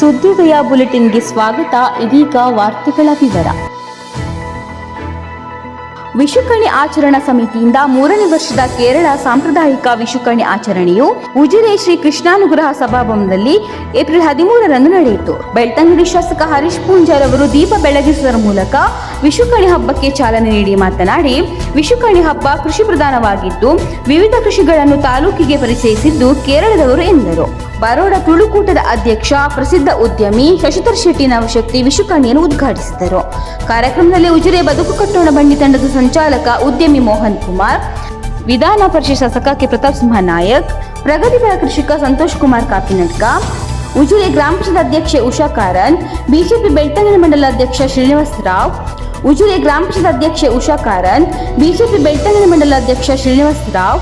ಸುದ್ದಿದಯ ಬುಲೆಟಿನ್ಗೆ ಸ್ವಾಗತ. ಇದೀಗ ವಾರ್ತೆಗಳ ವಿವರ. ವಿಷುಕಣಿ ಆಚರಣಾ ಸಮಿತಿಯಿಂದ ಮೂರನೇ ವರ್ಷದ ಕೇರಳ ಸಾಂಪ್ರದಾಯಿಕ ವಿಷುಕಣಿ ಆಚರಣೆಯು ಉಜಿರೆ ಶ್ರೀ ಕೃಷ್ಣಾನುಗ್ರಹ ಸಭಾಭವನದಲ್ಲಿ ಏಪ್ರಿಲ್ ಹದಿಮೂರರಂದು ನಡೆಯಿತು. ಬೆಳ್ತಂಗಡಿ ಶಾಸಕ ಹರೀಶ್ ಪೂಂಜಾರ್ ಅವರು ದೀಪ ಬೆಳಗಿಸುವ ಮೂಲಕ ವಿಷುಕಣಿ ಹಬ್ಬಕ್ಕೆ ಚಾಲನೆ ನೀಡಿ ಮಾತನಾಡಿ ವಿಷುಕಣಿ ಹಬ್ಬ ಕೃಷಿ ಪ್ರಧಾನವಾಗಿದ್ದು, ವಿವಿಧ ಕೃಷಿಗಳನ್ನು ತಾಲೂಕಿಗೆ ಪರಿಚಯಿಸಿದ್ದು ಕೇರಳದವರು ಎಂದರು. ಬರೋಡ ತುಳುಕೂಟದ ಅಧ್ಯಕ್ಷ, ಪ್ರಸಿದ್ಧ ಉದ್ಯಮಿ ಶಶಿಧರ್ ಶೆಟ್ಟಿ ನವಶಕ್ತಿ ವಿಷುಕಣಿಯನ್ನು ಉದ್ಘಾಟಿಸಿದರು. ಕಾರ್ಯಕ್ರಮದಲ್ಲಿ ಉಜಿರೆ ಬದುಕು ಕಟ್ಟೋಣ ಬಂಡಿ ತಂಡದ ಸಂಚಾಲಕ ಉದ್ಯಮಿ ಮೋಹನ್ ಕುಮಾರ್, ವಿಧಾನ ಪರಿಷತ್ ಶಾಸಕ ಕೆ. ಪ್ರತಾಪ್ ಸಿಂಹ ನಾಯಕ್ ಪ್ರಗತಿಪರ ಕೃಷಿಕ ಸಂತೋಷ್ ಕುಮಾರ್ ಕಾಪಿನಟ್ಕ ಉಜಿರೆ ಗ್ರಾಮ ಪಂಚಾಯತ್ ಅಧ್ಯಕ್ಷೆ ಉಷಾ ಕಾರನ್, ಬಿಜೆಪಿ ಬೆಳ್ತಂಗಡಿ ಮಂಡಲ ಅಧ್ಯಕ್ಷ ಶ್ರೀನಿವಾಸ್ ರಾವ್, ಉಜಿರೆ ಗ್ರಾಮ ಪಂಚಾಯತ್ ಅಧ್ಯಕ್ಷೆ ಉಷಾ ಕಾರನ್, ಬಿಜೆಪಿ ಬೆಳ್ತಂಗಡಿ ಮಂಡಲ ಅಧ್ಯಕ್ಷ ಶ್ರೀನಿವಾಸ್ ರಾವ್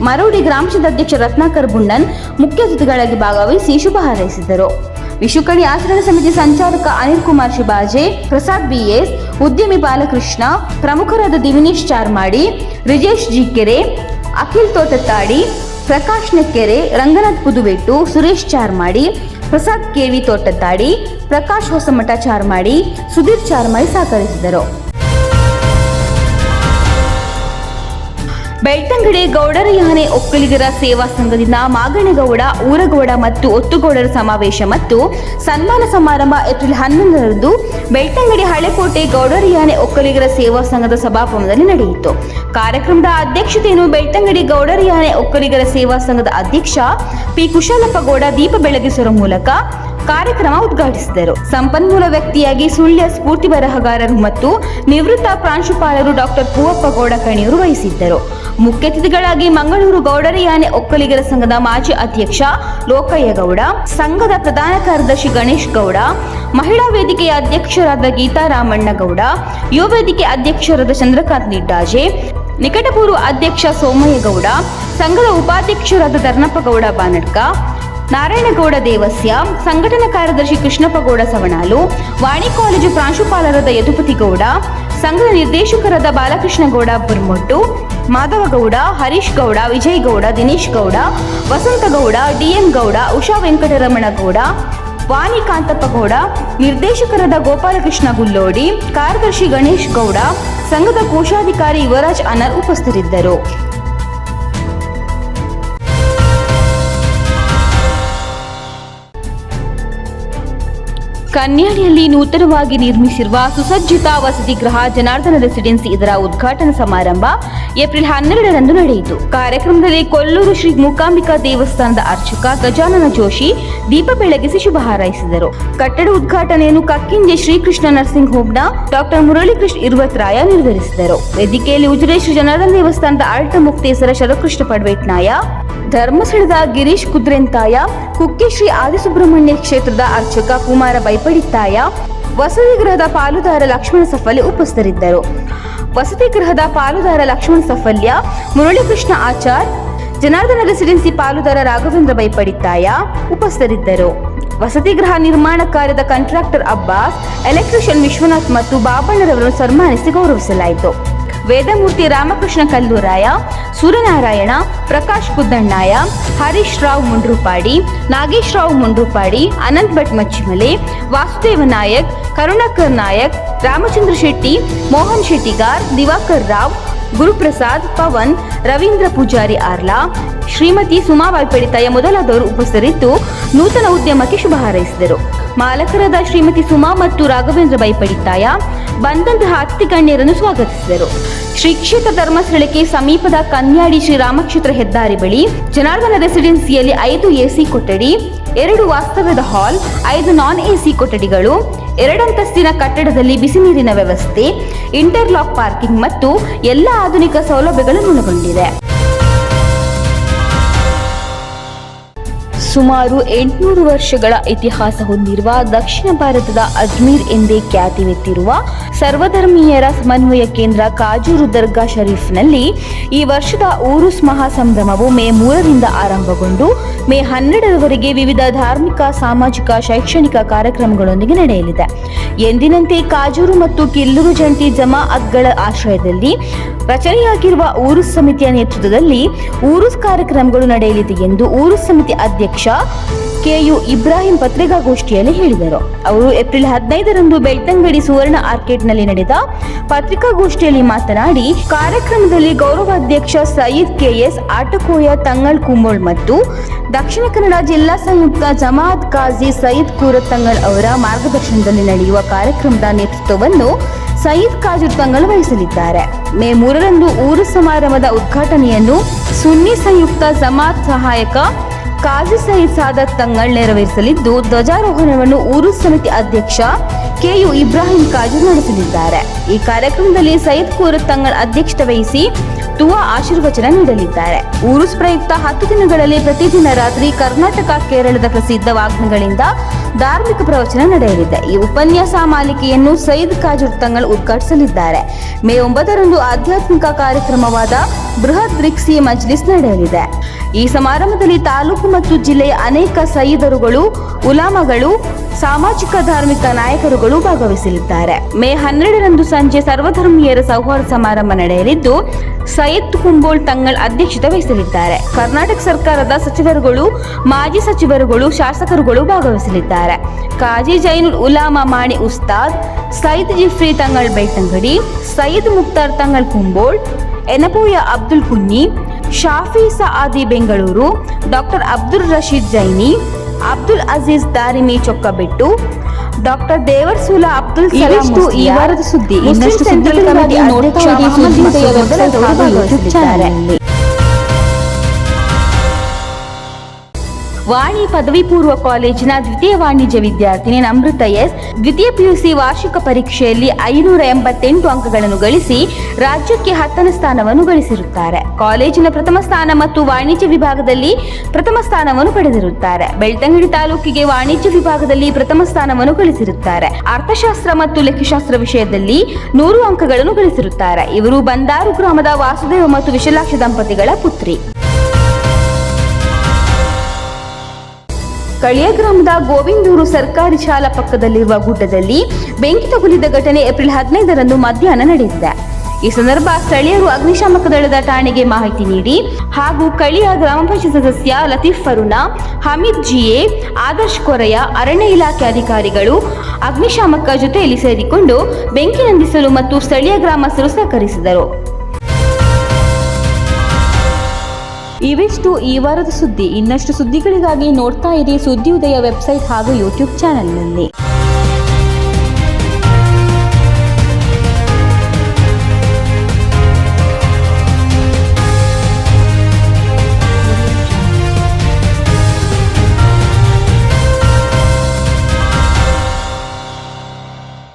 ಮರೌಡಿ ಗ್ರಾಮ ಅಧ್ಯಕ್ಷ ರತ್ನಾಕರ್ ಬುಂಡನ್ ಮುಖ್ಯ ಅತಿಥಿಗಳಾಗಿ ಭಾಗವಹಿಸಿ ಶುಭ ಹಾರೈಸಿದರು. ವಿಶುಕಣಿ ಆಚರಣಾ ಸಮಿತಿ ಸಂಚಾಲಕ ಅನಿಲ್ ಕುಮಾರ್ ಶಿಬಾಜೆ, ಪ್ರಸಾದ್ ಬಿಎಸ್, ಉದ್ಯಮಿ ಬಾಲಕೃಷ್ಣ, ಪ್ರಮುಖರಾದ ದಿವಿನೇಶ್ ಚಾರ್ಮಾಡಿ, ರಿಜೇಶ್ ಜಿಕೆರೆ, ಅಖಿಲ್ ತೋಟತ್ತಾಡಿ, ಪ್ರಕಾಶ್ ನೆಕ್ಕೆರೆ, ರಂಗನಾಥ್ ಪುದುವೆಟ್ಟು ಸುರೇಶ್ ಚಾರ್ಮಾಡಿ, ಪ್ರಸಾದ್ ಕೆವಿ ತೋಟತ್ತಾಡಿ, ಪ್ರಕಾಶ್ ಹೊಸಮಠ ಚಾರ್ಮಾಡಿ, ಸುಧೀರ್ ಚಾರ್ಮಾಡಿ ಸಹಕರಿಸಿದರು. ಬೆಳ್ತಂಗಡಿ ಗೌಡರ ಯಾನೆ ಒಕ್ಕಲಿಗರ ಸೇವಾ ಸಂಘದಿಂದ ಮಾಗಣಗೌಡ, ಊರಗೌಡ ಮತ್ತು ಒತ್ತುಗೌಡರ ಸಮಾವೇಶ ಮತ್ತು ಸನ್ಮಾನ ಸಮಾರಂಭ ಏಪ್ರಿಲ್ ಹನ್ನೊಂದರಂದು ಬೆಳ್ತಂಗಡಿ ಹಳೆಕೋಟೆ ಗೌಡರ ಯಾನೆ ಒಕ್ಕಲಿಗರ ಸೇವಾ ಸಂಘದ ಸಭಾಭವನದಲ್ಲಿ ನಡೆಯಿತು. ಕಾರ್ಯಕ್ರಮದ ಅಧ್ಯಕ್ಷತೆಯನ್ನು ಬೆಳ್ತಂಗಡಿ ಗೌಡರ ಯಾನೆ ಒಕ್ಕಲಿಗರ ಸೇವಾ ಸಂಘದ ಅಧ್ಯಕ್ಷ ಪಿ ಕುಶಾಲಪ್ಪ ಗೌಡ ದೀಪ ಬೆಳಗಿಸುವ ಮೂಲಕ ಕಾರ್ಯಕ್ರಮ ಉದ್ಘಾಟಿಸಿದರು. ಸಂಪನ್ಮೂಲ ವ್ಯಕ್ತಿಯಾಗಿ ಸುಳ್ಯ ಸ್ಫೂರ್ತಿ ಬರಹಗಾರರು ಮತ್ತು ನಿವೃತ್ತ ಪ್ರಾಂಶುಪಾಲರು ಡಾಕ್ಟರ್ ಪೂವಪ್ಪ ಗೌಡ ಕಣಿಯವರು ವಹಿಸಿದ್ದರು. ಮುಖ್ಯ ಅತಿಥಿಗಳಾಗಿ ಮಂಗಳೂರು ಗೌಡರಯಾನೆ ಒಕ್ಕಲಿಗರ ಸಂಘದ ಮಾಜಿ ಅಧ್ಯಕ್ಷ ಲೋಕಯ್ಯಗೌಡ, ಸಂಘದ ಪ್ರಧಾನ ಕಾರ್ಯದರ್ಶಿ ಗಣೇಶ್ ಗೌಡ, ಮಹಿಳಾ ವೇದಿಕೆಯ ಅಧ್ಯಕ್ಷರಾದ ಗೀತಾ ರಾಮಣ್ಣ ಗೌಡ ಯುವ ವೇದಿಕೆ ಅಧ್ಯಕ್ಷರಾದ ಚಂದ್ರಕಾಂತ್ ನಿಡ್ಡಾಜೆ ನಿಕಟಪೂರ್ವ ಅಧ್ಯಕ್ಷ ಸೋಮಯ್ಯಗೌಡ, ಸಂಘದ ಉಪಾಧ್ಯಕ್ಷರಾದ ಧರ್ನಪ್ಪ ಗೌಡ ಬಾನಡ್ಕ ನಾರಾಯಣಗೌಡ ದೇವಸ್ಯ, ಸಂಘಟನಾ ಕಾರ್ಯದರ್ಶಿ ಕೃಷ್ಣಪ್ಪ ಗೌಡ ಸವಣಾಲು, ವಾಣಿ ಕಾಲೇಜು ಪ್ರಾಂಶುಪಾಲರಾದ ಯದುಪತಿಗೌಡ, ಸಂಘದ ನಿರ್ದೇಶಕರಾದ ಬಾಲಕೃಷ್ಣಗೌಡ ಬುರ್ಮೊಟ್ಟು ಮಾಧವಗೌಡ ಹರೀಶ್ ಗೌಡ ವಿಜಯ್ ಗೌಡ ದಿನೇಶ್ ಗೌಡ ವಸಂತಗೌಡ ಡಿಎಂ ಗೌಡ ಉಷಾ ವೆಂಕಟರಮಣಗೌಡ ವಾಣಿ ಕಾಂತಪ್ಪ ಗೌಡ ನಿರ್ದೇಶಕರಾದ ಗೋಪಾಲಕೃಷ್ಣ ಗುಲ್ಲೋಡಿ, ಕಾರ್ಯದರ್ಶಿ ಗಣೇಶ್ ಗೌಡ ಸಂಘದ ಕೋಶಾಧಿಕಾರಿ ಯುವರಾಜ್ ಅನರ್ ಉಪಸ್ಥಿತರಿದ್ದರು. ಕನ್ಯಾಡಿಯಲ್ಲಿ ನೂತನವಾಗಿ ನಿರ್ಮಿಸಿರುವ ಸುಸಜ್ಜಿತ ವಸತಿ ಗೃಹ ಜನಾರ್ದನ ರೆಸಿಡೆನ್ಸಿ ಇದರ ಉದ್ಘಾಟನಾ ಸಮಾರಂಭ ಏಪ್ರಿಲ್ ಹನ್ನೆರಡರಂದು ನಡೆಯಿತು. ಕಾರ್ಯಕ್ರಮದಲ್ಲಿ ಕೊಲ್ಲೂರು ಶ್ರೀ ಮೂಕಾಂಬಿಕಾ ದೇವಸ್ಥಾನದ ಅರ್ಚಕ ಗಜಾನನ ಜೋಶಿ ದೀಪ ಬೆಳಗಿಸಿ ಶುಭ ಹಾರೈಸಿದರು ಕಟ್ಟಡ ಉದ್ಘಾಟನೆಯನ್ನು ಕಕ್ಕಿಂಜೆ ಶ್ರೀಕೃಷ್ಣ ನರ್ಸಿಂಗ್ ಹೋಮ್ನ ಡಾಕ್ಟರ್ ಮುರಳೀಕೃಷ್ಣ ಇರುವತ್ರಾಯ ನಿರ್ಧರಿಸಿದರು. ವೇದಿಕೆಯಲ್ಲಿ ಉಜಿರೆ ಶ್ರೀ ಜನಾರ್ದನ ದೇವಸ್ಥಾನದ ಆಳ್ತ ಮುಕ್ತೇಸರ ಶರಕೃಷ್ಣ ಪಡ್ವೇಟ್ನಾಯ, ಧರ್ಮಸ್ಥಳದ ಗಿರೀಶ್ ಕುದ್ರೆಂತಾಯ, ಕುಕ್ಕೆ ಶ್ರೀ ಆದಿಸುಬ್ರಹ್ಮಣ್ಯ ಕ್ಷೇತ್ರದ ಅರ್ಚಕ ಕುಮಾರ ಬೈಪಡಿತ್ತಾಯ ವಸತಿ ಗೃಹದ ಪಾಲುದಾರ ಲಕ್ಷ್ಮಣ ಸಫಲ್ಯ ಉಪಸ್ಥಿತರಿದ್ದರು. ವಸತಿ ಗೃಹದ ಪಾಲುದಾರ ಲಕ್ಷ್ಮಣ ಸಫಲ್ಯ ಮುರಳೀಕೃಷ್ಣ ಆಚಾರ್, ಜನಾರ್ದನ ರೆಸಿಡೆನ್ಸಿ ಪಾಲುದಾರ ರಾಘವೇಂದ್ರ ಬೈಪಡಿತಾಯ ಉಪಸ್ಥಿತರಿದ್ದರು. ವಸತಿ ಗೃಹ ನಿರ್ಮಾಣ ಕಾರ್ಯದ ಕಾಂಟ್ರಾಕ್ಟರ್ ಅಬ್ಬಾಸ್, ಎಲೆಕ್ಟ್ರಿಷಿಯನ್ ವಿಶ್ವನಾಥ್ ಮತ್ತು ಬಾಬಣ್ಣರವರನ್ನು ಸನ್ಮಾನಿಸಿ ಗೌರವಿಸಲಾಯಿತು. ವೇದಮೂರ್ತಿ ರಾಮಕೃಷ್ಣ ಕಲ್ಲೂರಾಯ ಸೂರ್ಯನಾರಾಯಣ, ಪ್ರಕಾಶ್ ಕುದ್ದಣ್ಣಾಯ, ಹರೀಶ್ ರಾವ್ ಮುಂಡ್ರುಪಾಡಿ, ನಾಗೇಶ್ ರಾವ್ ಮುಂಡ್ರುಪಾಡಿ, ಅನಂತ್ ಭಟ್ ಮಚ್ಚಿಮಲೆ, ವಾಸುದೇವ ನಾಯಕ್, ಕರುಣಾಕರ್ ನಾಯಕ್, ರಾಮಚಂದ್ರ ಶೆಟ್ಟಿ, ಮೋಹನ್ ಶೆಟ್ಟಿಗಾರ್, ದಿವಾಕರ್ ರಾವ್, ಗುರುಪ್ರಸಾದ್, ಪವನ್, ರವೀಂದ್ರ ಪೂಜಾರಿ ಆರ್ಲಾ, ಶ್ರೀಮತಿ ಸುಮಾ ವಾಯ್ಪಡಿತಾಯ ಮೊದಲಾದವರು ಉಪಸ್ಥಿತರಿದ್ದು ನೂತನ ಉದ್ಯಮಕ್ಕೆ ಶುಭ ಹಾರೈಸಿದರು. ಮಾಲಕರಾದ ಶ್ರೀಮತಿ ಸುಮಾ ಮತ್ತು ರಾಘವೇಂದ್ರ ಬೈಪಡಿತಾಯ ಬಂದಂತಹ ಅತಿಥಿ ಗಣ್ಯರನ್ನು ಸ್ವಾಗತಿಸಿದರು. ಶ್ರೀ ಕ್ಷೇತ್ರ ಧರ್ಮಸ್ಥಳಕ್ಕೆ ಸಮೀಪದ ಕನ್ಯಾಡಿ ಶ್ರೀ ರಾಮಕ್ಷೇತ್ರ ಹೆದ್ದಾರಿ ಬಳಿ ಜನಾರ್ದನ ರೆಸಿಡೆನ್ಸಿಯಲ್ಲಿ ಐದು ಎಸಿ ಕೊಠಡಿ, ಎರಡು ವಾಸ್ತವ್ಯದ ಹಾಲ್, ಐದು ನಾನ್ ಎಸಿ ಕೊಠಡಿಗಳು ಎರಡಂತಸ್ತಿನ ಕಟ್ಟಡದಲ್ಲಿ ಬಿಸಿ ನೀರಿನ ವ್ಯವಸ್ಥೆ, ಇಂಟರ್ಲಾಕ್ ಪಾರ್ಕಿಂಗ್ ಮತ್ತು ಎಲ್ಲ ಆಧುನಿಕ ಸೌಲಭ್ಯಗಳನ್ನು ಒಳಗೊಂಡಿದೆ. ಸುಮಾರು ಎಂಟುನೂರು ವರ್ಷಗಳ ಇತಿಹಾಸ ಹೊಂದಿರುವ ದಕ್ಷಿಣ ಭಾರತದ ಅಜ್ಮೀರ್ ಎಂದೇ ಖ್ಯಾತಿವೆತ್ತಿರುವ ಸರ್ವಧರ್ಮೀಯರ ಸಮನ್ವಯ ಕೇಂದ್ರ ಕಾಜೂರು ದರ್ಗಾ ಶರೀಫ್ನಲ್ಲಿ ಈ ವರ್ಷದ ಊರುಸ್ ಮಹಾ ಸಂಭ್ರಮವು ಮೇ ಮೂರರಿಂದ ಆರಂಭಗೊಂಡು ಮೇ ಹನ್ನೆರಡರವರೆಗೆ ವಿವಿಧ ಧಾರ್ಮಿಕ, ಸಾಮಾಜಿಕ, ಶೈಕ್ಷಣಿಕ ಕಾರ್ಯಕ್ರಮಗಳೊಂದಿಗೆ ನಡೆಯಲಿದೆ. ಎಂದಿನಂತೆ ಕಾಜೂರು ಮತ್ತು ಕಿಲ್ಲೂರು ಜಂಟಿ ಜಮಾಅತ್ಗಳ ಆಶ್ರಯದಲ್ಲಿ ರಚನೆಯಾಗಿರುವ ಊರುಸ್ ಸಮಿತಿಯ ನೇತೃತ್ವದಲ್ಲಿ ಊರುಸ್ ಕಾರ್ಯಕ್ರಮಗಳು ನಡೆಯಲಿದೆ ಎಂದು ಊರುಸ್ ಸಮಿತಿ ಅಧ್ಯಕ್ಷ ಕೆಯು ಇಬ್ರಾಹಿಂ ಪತ್ರಿಕಾಗೋಷ್ಠಿಯಲ್ಲಿ ಹೇಳಿದರು. ಅವರು ಏಪ್ರಿಲ್ ಹದಿನೈದರಂದು ಬೆಳ್ತಂಗಡಿ ಸುವರ್ಣ ಆರ್ಕಿಡ್ನಲ್ಲಿ ನಡೆದ ಪತ್ರಿಕಾಗೋಷ್ಠಿಯಲ್ಲಿ ಮಾತನಾಡಿ, ಕಾರ್ಯಕ್ರಮದಲ್ಲಿ ಗೌರವಾಧ್ಯಕ್ಷ ಸಯೀದ್ ಕೆಎಸ್, ಆಟಕೋಯ ತಂಗಳ್ ಕುಂಬೋಳ್ ಮತ್ತು ದಕ್ಷಿಣ ಕನ್ನಡ ಜಿಲ್ಲಾ ಸಂಯುಕ್ತ ಜಮಾತ್ ಕಾಜಿ ಸಯೀದ್ ಕೂರತ್ತಂಗಳ್ ಅವರ ಮಾರ್ಗದರ್ಶನದಲ್ಲಿ ನಡೆಯುವ ಕಾರ್ಯಕ್ರಮದ ನೇತೃತ್ವವನ್ನು ಸಯೀದ್ ಕಾಜೂರ್ ತಂಗಳ್ ವಹಿಸಲಿದ್ದಾರೆ. ಮೇ ಮೂರರಂದು ಊರು ಸಮಾರಂಭದ ಉದ್ಘಾಟನೆಯನ್ನು ಸುನ್ನಿ ಸಂಯುಕ್ತ ಜಮಾತ್ ಸಹಾಯಕ ಕಾಜಿ ಸಯೀದ್ ಸಾದತ್ ತಂಗಳ್ ನೆರವೇರಿಸಲಿದ್ದು, ಧ್ವಜಾರೋಹಣವನ್ನು ಊರು ಸಮಿತಿ ಅಧ್ಯಕ್ಷ ಕೆಯು ಇಬ್ರಾಹಿಂ ಕಾಜಿ ನಡೆಸಲಿದ್ದಾರೆ. ಈ ಕಾರ್ಯಕ್ರಮದಲ್ಲಿ ಸೈಯದ್ ಕೂರತ್ ತಂಗಳ್ ಅಧ್ಯಕ್ಷತೆ ವಹಿಸಿ ತುವಾ ಆಶೀರ್ವಚನ ನೀಡಲಿದ್ದಾರೆ. ಊರುಸ್ ಪ್ರಯುಕ್ತ ಹತ್ತು ದಿನಗಳಲ್ಲಿ ಪ್ರತಿದಿನ ರಾತ್ರಿ ಕರ್ನಾಟಕ, ಕೇರಳದ ಪ್ರಸಿದ್ಧ ವಾಗ್ಮಿಗಳಿಂದ ಧಾರ್ಮಿಕ ಪ್ರವಚನ ನಡೆಯಲಿದೆ. ಈ ಉಪನ್ಯಾಸ ಮಾಲಿಕೆಯನ್ನು ಸೈದ್ ಕಾಜುರ್ ತಂಗಳ್ ಉದ್ಘಾಟಿಸಲಿದ್ದಾರೆ. ಮೇ ಒಂಬತ್ತರಂದು ಆಧ್ಯಾತ್ಮಿಕ ಕಾರ್ಯಕ್ರಮವಾದ ಬೃಹತ್ ರಿಕ್ಸಿ ಮಜ್ಲಿಸ್ ನಡೆಯಲಿದೆ. ಈ ಸಮಾರಂಭದಲ್ಲಿ ತಾಲೂಕು ಮತ್ತು ಜಿಲ್ಲೆಯ ಅನೇಕ ಸೈದರುಗಳು ಉಲಾಮಗಳು, ಸಾಮಾಜಿಕ ಧಾರ್ಮಿಕ ನಾಯಕರುಗಳು ಭಾಗವಹಿಸಲಿದ್ದಾರೆ. ಮೇ ಹನ್ನೆರಡರಂದು ಸಂಜೆ ಸರ್ವಧರ್ಮೀಯರ ಸೌಹಾರ್ದ ಸಮಾರಂಭ ನಡೆಯಲಿದ್ದು, ಸೈಯದ್ ಕುಂಬೋಳ್ ತಂಗಳ್ ಅಧ್ಯಕ್ಷತೆ ವಹಿಸಲಿದ್ದಾರೆ. ಕರ್ನಾಟಕ ಸರ್ಕಾರದ ಸಚಿವರುಗಳು, ಮಾಜಿ ಸಚಿವರುಗಳು, ಶಾಸಕರುಗಳು ಭಾಗವಹಿಸಲಿದ್ದಾರೆ. ಕಾಜಿ ಜೈನುಲ್ ಉಲಾಮಾ ಮಾಣಿ ಉಸ್ತಾದ್, ಸೈಯದ್ ಜಿಫ್ರಿ ತಂಗಳ್ ಬೈತಂಗಡಿ, ಸೈಯದ್ ಮುಕ್ತಾರ್ ತಂಗಳ್ ಕುಂಬೋಳ್, ಎನಪೋಯ ಅಬ್ದುಲ್ ಕುನ್ನಿ ಶಾಫಿ ಸಆದಿ ಬೆಂಗಳೂರು ಡಾಕ್ಟರ್ ಅಬ್ದುಲ್ ರಶೀದ್ ಜೈನಿ ಅಬ್ದುಲ್ ಅಜೀಜ್ ದಾರಿಮಿ ಚೊಕ್ಕಬೆಟ್ಟು ಡಾಕ್ಟರ್ ದೇವರ್ಸೂಲ ಅಬ್ದುಲ್ ಸಲಾಂ ಇವಿಷ್ಟು ಈ ಮುಸ್ಲಿಯಾರ್, ವಾರದ ಸುದ್ದಿ ಮುಸ್ಲಿಂ ಇನ್ನಷ್ಟು ಸೆಂಟ್ರಲ್ ಸುದ್ದಿಗಳಿಗಾಗಿ ಕಮಿಟಿ ನೋಡ್ತಾ ವಾಣಿ ಪದವಿ ಪೂರ್ವ ಕಾಲೇಜಿನ ದ್ವಿತೀಯ ವಾಣಿಜ್ಯ ವಿದ್ಯಾರ್ಥಿನಿ ಅಮೃತ ಎಸ್. ದ್ವಿತೀಯ ಪಿಯುಸಿ ವಾರ್ಷಿಕ ಪರೀಕ್ಷೆಯಲ್ಲಿ ಐನೂರ ಎಂಬತ್ತೆಂಟು ಅಂಕಗಳನ್ನು ಗಳಿಸಿ ರಾಜ್ಯಕ್ಕೆ ಹತ್ತನೇ ಸ್ಥಾನವನ್ನು ಗಳಿಸಿರುತ್ತಾರೆ. ಕಾಲೇಜಿನ ಪ್ರಥಮ ಸ್ಥಾನ ಮತ್ತು ವಾಣಿಜ್ಯ ವಿಭಾಗದಲ್ಲಿ ಪ್ರಥಮ ಸ್ಥಾನವನ್ನು ಪಡೆದಿರುತ್ತಾರೆ. ಬೆಳ್ತಂಗಡಿ ತಾಲೂಕಿಗೆ ವಾಣಿಜ್ಯ ವಿಭಾಗದಲ್ಲಿ ಪ್ರಥಮ ಸ್ಥಾನವನ್ನು ಗಳಿಸಿರುತ್ತಾರೆ. ಅರ್ಥಶಾಸ್ತ್ರ ಮತ್ತು ಲೆಕ್ಕಶಾಸ್ತ್ರ ವಿಷಯದಲ್ಲಿ ನೂರು ಅಂಕಗಳನ್ನು ಗಳಿಸಿರುತ್ತಾರೆ. ಇವರು ಬಂದಾರು ಗ್ರಾಮದ ವಾಸುದೇವ ಮತ್ತು ವಿಶಲಾಕ್ಷ ದಂಪತಿಗಳ ಪುತ್ರಿ. ಕಳಿಯ ಗ್ರಾಮದ ಗೋವಿಂದೂರು ಸರ್ಕಾರಿ ಶಾಲಾ ಪಕ್ಕದಲ್ಲಿರುವ ಗುಡ್ಡದಲ್ಲಿ ಬೆಂಕಿ ತಗುಲಿದ ಘಟನೆ ಏಪ್ರಿಲ್ ಹದಿನೈದರಂದು ಮಧ್ಯಾಹ್ನ ನಡೆದಿದೆ. ಈ ಸಂದರ್ಭ ಸ್ಥಳೀಯರು ಅಗ್ನಿಶಾಮಕ ದಳದ ಠಾಣೆಗೆ ಮಾಹಿತಿ ನೀಡಿ ಹಾಗೂ ಕಳಿಯ ಗ್ರಾಮ ಪಂಚಾಯತ್ ಸದಸ್ಯ ಲತೀಫ್ ಫರುನಾ, ಹಮೀದ್ ಜಿಎ ಆದರ್ಶ್ ಕೊರೆಯ ಅರಣ್ಯ ಇಲಾಖೆ ಅಧಿಕಾರಿಗಳು ಅಗ್ನಿಶಾಮಕ ಜೊತೆಯಲ್ಲಿ ಸೇರಿಕೊಂಡು ಬೆಂಕಿ ನಂದಿಸಲು ಮತ್ತು ಸ್ಥಳೀಯ ಗ್ರಾಮಸ್ಥರು ಸಹಕರಿಸಿದರು. ಇವಿಷ್ಟು ಈ ವಾರದ ಸುದ್ದಿ. ಇನ್ನಷ್ಟು ಸುದ್ದಿಗಳಿಗಾಗಿ ನೋಡ್ತಾ ಇರಿ ಸುದ್ದಿ ಉದಯ ವೆಬ್ಸೈಟ್ ಹಾಗೂ ಯೂಟ್ಯೂಬ್ ಚಾನಲ್ನಲ್ಲಿ.